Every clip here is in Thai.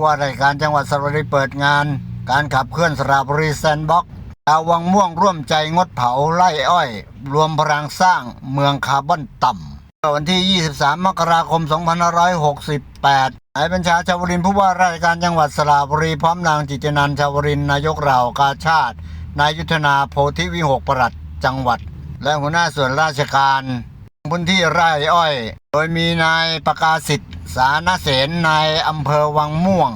ผู้ว่าราชการจังหวัดสระบุรีเปิดงาน การขับเคลื่อนสระบุรีแซนด์บ็อกซ์ดาววังม่วงร่วมใจงดเผาไล่อ้อย รวมพลังสร้างเมืองคาร์บอนต่ำวันที่ 23 มกราคม 2568นายบัญชาชาวรินผู้ว่าราชการจังหวัดสระบุรีพร้อมนางจิตนันชาวรินนายกเหล่ากาชาติ นายยุทธนาโพธิวิหกประหลัดจังหวัด และหัวหน้าส่วนราชการ พื้นที่ไร่อ้อย โดยมีนายประกาศสิทธิ์สานเสนนายอำเภอวังม่วง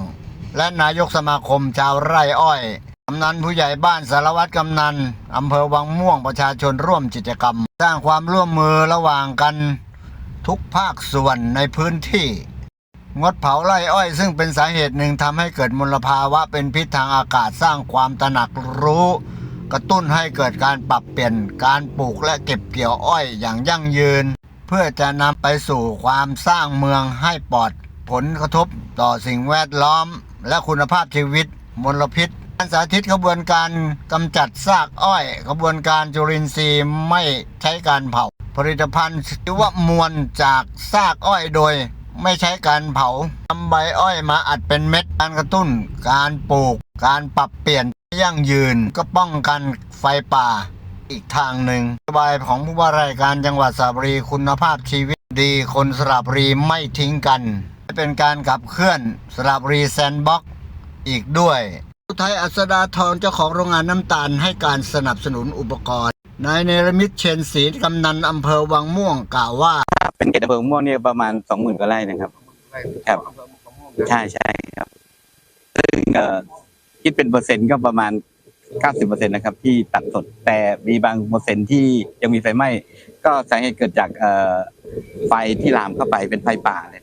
และนายกสมาคมชาวไร่อ้อยกำนันผู้ใหญ่บ้านสารวัตรกำนันอำเภอวังม่วงประชาชนร่วมกิจกรรม สร้างความร่วมมือระหว่างกันทุกภาคส่วนในพื้นที่ งดเผาไร่อ้อย ซึ่งเป็นสาเหตุหนึ่งทำให้เกิดมลภาวะเป็นพิษทางอากาศสร้างความตระหนักรู้ กระตุ้นให้เกิดการปรับเปลี่ยนการปลูกและเก็บเกี่ยวอ้อยอย่างยั่งยืน เพื่อจะนำไปสู่ความสร้างเมืองให้ปลอดผลกระทบต่อสิ่งแวดล้อม และคุณภาพชีวิตมลพิษการสาธิตขบวนการกำจัดซากอ้อยขบวนการจุลินทรีย์ไม่ใช้การเผา ผลิตภัณฑ์ชีวมวลจากซากอ้อยโดย ไม่ใช้การเผาทำใบอ้อยมาอัดเป็นเม็ดการกระตุ้น การปลูก การปรับเปลี่ยน ยั่งยืนก็ป้องกันไฟป่าอีกทางหนึ่งนโยบายของผู้ว่าราชการจังหวัดสระบุรีคุณภาพชีวิตดีคนสระบุรีไม่ทิ้งกัน เป็นการขับเคลื่อนสระบุรีแซนด์บ็อกซ์อีกด้วยอุทัยอัสดาทรเจ้าของโรงงานน้ำตาลให้การสนับสนุนอุปกรณ์ นายเนรมิตเชนศรีกำนันอำเภอวังม่วงกล่าวว่า เป็นเขตอำเภอม่วงเนี่ยประมาณสองหมื่นกว่าไร่นะครับ ครับ ใช่ใช่ครับ ซึ่งเอ่อ คิดเป็นเปอร์เซ็นต์ก็ประมาณเก้าสิบเปอร์เซ็นต์นะครับที่ตัดสด แต่มีบางเปอร์เซ็นต์ที่ยังมีไฟไหม้ ก็สาเหตุเกิดจากไฟที่ลามเข้าไปเป็นไฟป่าเลย